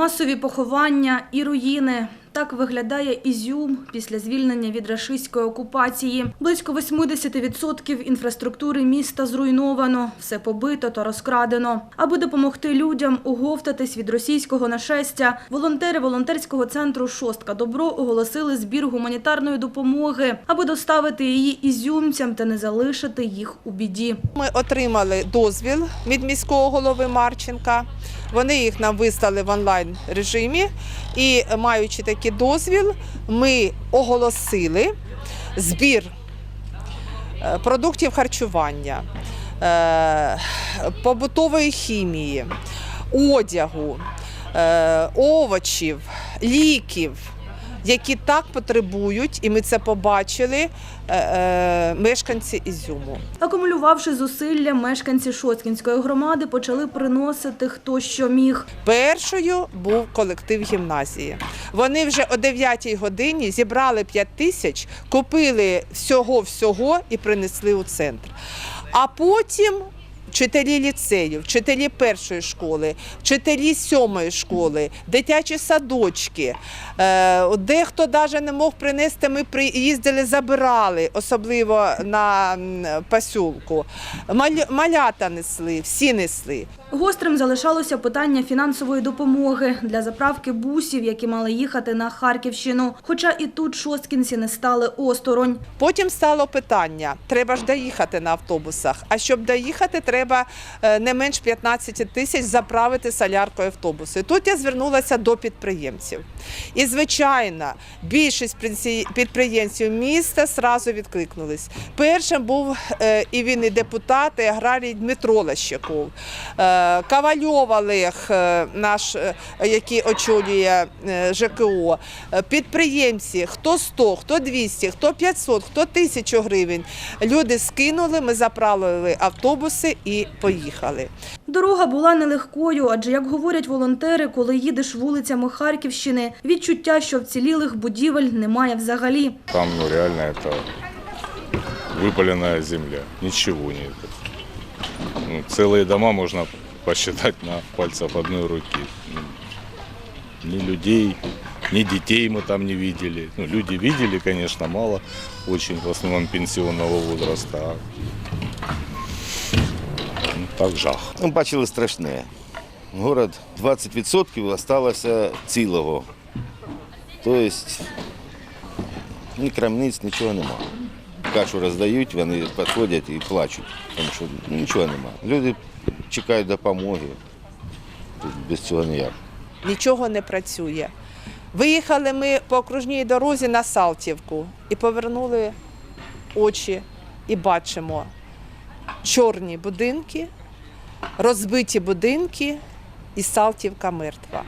Масові поховання і руїни. Так виглядає Ізюм після звільнення від рашистської окупації. Близько 80% інфраструктури міста зруйновано, все побито та розкрадено. Аби допомогти людям оговтатись від російського нашестя, волонтери волонтерського центру Шостка Добро оголосили збір гуманітарної допомоги, аби доставити її ізюмцям та не залишити їх у біді. Ми отримали дозвіл від міського голови Марченка. Вони їх нам вислали в онлайн режимі. І маючи такий дозвіл, ми оголосили збір е, продуктів харчування, е, побутової хімії, одягу, е, овочів, ліків. Які так потребують, і ми це побачили е, е, мешканці Ізюму. Акумулювавши зусилля, мешканці Шоцкінської громади почали приносити хто що міг. Першою був колектив гімназії. Вони вже о 9 годині зібрали 5 тисяч, купили всього-всього і принесли у центр. А потім вчителі ліцею, вчителі першої школи, вчителі сьомої школи, дитячі садочки. Е, Дехто навіть не мог принести, ми приїздили, забирали, особливо на пасюлку. Малята несли, всі несли. Гострим залишалося питання фінансової допомоги для заправки бусів, які мали їхати на Харківщину. Хоча і тут шосткінці не стали осторонь. Потім стало питання: треба ж доїхати на автобусах. А щоб доїхати, треба е, не менш 15 тисяч заправити соляркою автобуси. Тут я звернулася до підприємців. І, звичайно, більшість підприємців міста сразу відкликнулись. Першим був е, і він і депутат, і аграрій Дмитро Лащаков. Е, Ковальов Олег, е, наш, е, який очолює е, ЖКО, Е, підприємці, хто 100, хто 200, хто 500, хто 1000 гривень. Люди скинули, ми заправили автобуси і поїхали. Дорога була нелегкою, адже, як говорять волонтери, коли їдеш вулицями Харківщини, відчуття, що вцілілих будівель немає взагалі. Там ну, реально это выпаленная земля. Ничего нет. Ну, целые дома можно посчитать на пальцах одной руки. Ну, Ни людей, ни детей мы там не видели. Ну, люди видели, конечно, мало, очень, в основном пенсионного возраста. а, Ну, так жах. Ну, бачили страшне. Город 20% залишилося цілого. Тобто ні крамниць, нічого нема. Кашу роздають, вони підходять і плачуть, тому що нічого нема. Люди чекають допомоги. Тут без цього ніяк. Нічого не працює. Виїхали ми по окружній дорозі на Салтівку і повернули очі і бачимо чорні будинки, розбиті будинки і Салтівка мертва.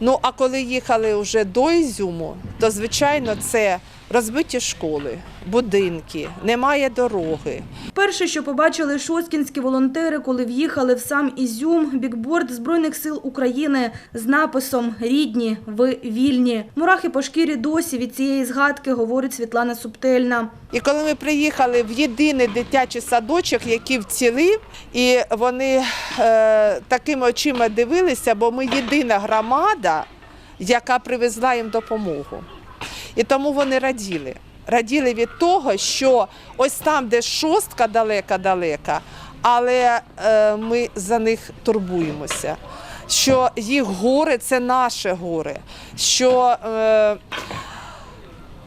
Ну а коли їхали вже до Ізюму, то звичайно це розбиті школи, будинки, немає дороги. Перше, що побачили шосткінські волонтери, коли в'їхали в сам Ізюм, бікборд Збройних сил України з написом «Рідні, ви вільні». Мурахи по шкірі досі від цієї згадки, говорить Світлана Субтельна. І коли ми приїхали в єдиний дитячий садочок, який вцілив, і вони е, такими очима дивилися, бо ми єдина громада, яка привезла їм допомогу. І тому вони раділи. Раділи від того, що ось там, де шостка далека-далека, але е, ми за них турбуємося. Що їх горе це наше горе, що е,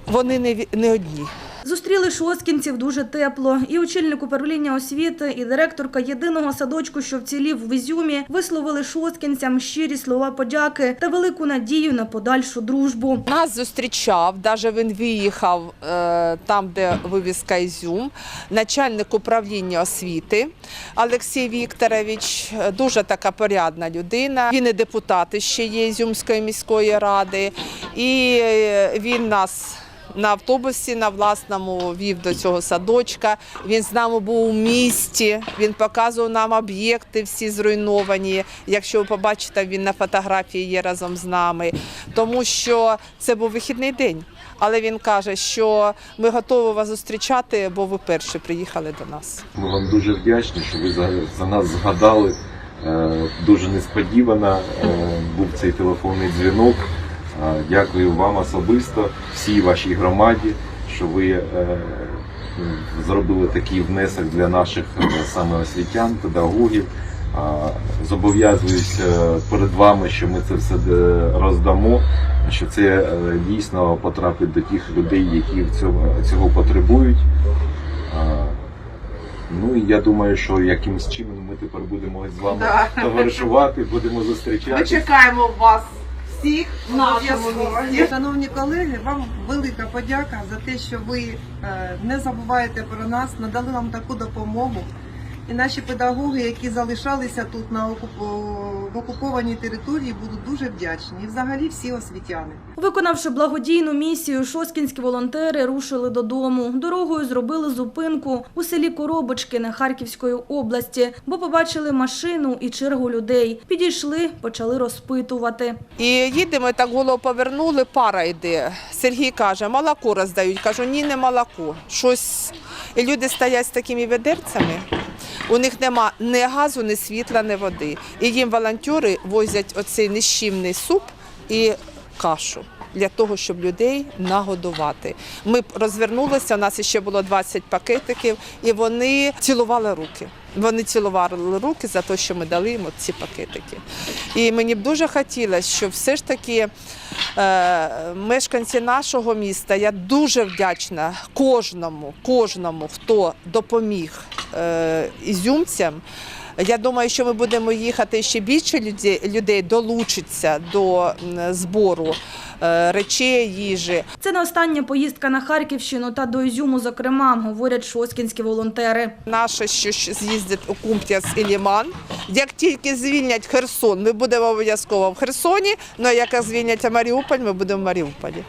вони не, не одні. Зустріли шосткінців дуже тепло. І очільник управління освіти, і директорка єдиного садочку, що вцілів в Ізюмі, висловили шосткінцям щирі слова подяки та велику надію на подальшу дружбу. Нас зустрічав, навіть він виїхав е, там, де вивізка Ізюм, начальник управління освіти Олексій Вікторович, е, дуже така порядна людина. Він і депутат ще є Ізюмської міської ради, і е, він нас. На автобусі на власному вів до цього садочка. Він з нами був у місті. Він показував нам об'єкти всі зруйновані. Якщо ви побачите, він на фотографії є разом з нами, тому що це був вихідний день. Але він каже, що ми готові вас зустрічати, бо ви перші приїхали до нас. Ми вам дуже вдячні, що ви за, нас згадали, Е, Дуже несподівано е, був цей телефонний дзвінок. Дякую вам особисто, всій вашій громаді, що ви е, зробили такий внесок для наших е, саме освітян, педагогів. Зобов'язуюсь е, перед вами, що ми це все роздамо, що це дійсно потрапить до тих людей, які цього потребують. Ну і я думаю, що якимось чином ми тепер будемо з вами Да. товаришувати, будемо Ми чекаємо вас всіх в нашому місті. Шановні колеги, вам велика подяка за те, що ви е, не забуваєте про нас, надали нам таку допомогу. І наші педагоги, які залишалися тут на окуп- в окупованій території, будуть дуже вдячні. І взагалі всі освітяни. Виконавши благодійну місію, шосткінські волонтери рушили додому. Дорогою зробили зупинку у селі Коробочкине Харківської області, бо побачили машину і чергу людей. Підійшли, почали розпитувати. І їдемо, так голову повернули, пара йде. Сергій каже, молоко роздають. Кажу, ні, не молоко. Щось. І люди стоять з такими ведерцями. У них нема ні газу, ні світла, ні води. І їм волонтери возять оцей нещівний суп і кашу. Для того, щоб людей нагодувати. Ми розвернулися, у нас ще було 20 пакетиків, і вони цілували руки. Вони цілували руки за те, що ми дали їм ці пакетики. І мені б дуже хотілося, щоб все ж таки е, мешканці нашого міста, я дуже вдячна кожному, кожному, хто допоміг е, ізюмцям. Я думаю, що ми будемо їхати ще більше людей, долучиться до збору речей, їжі. Це не остання поїздка на Харківщину та до Ізюму, зокрема, говорять шоскінські волонтери. Наше що з'їздять у Кумп'яс і Ліман. Як тільки звільнять Херсон, ми будемо обов'язково в Херсоні. Ну а як звільнять Маріуполь, ми будемо в Маріуполі.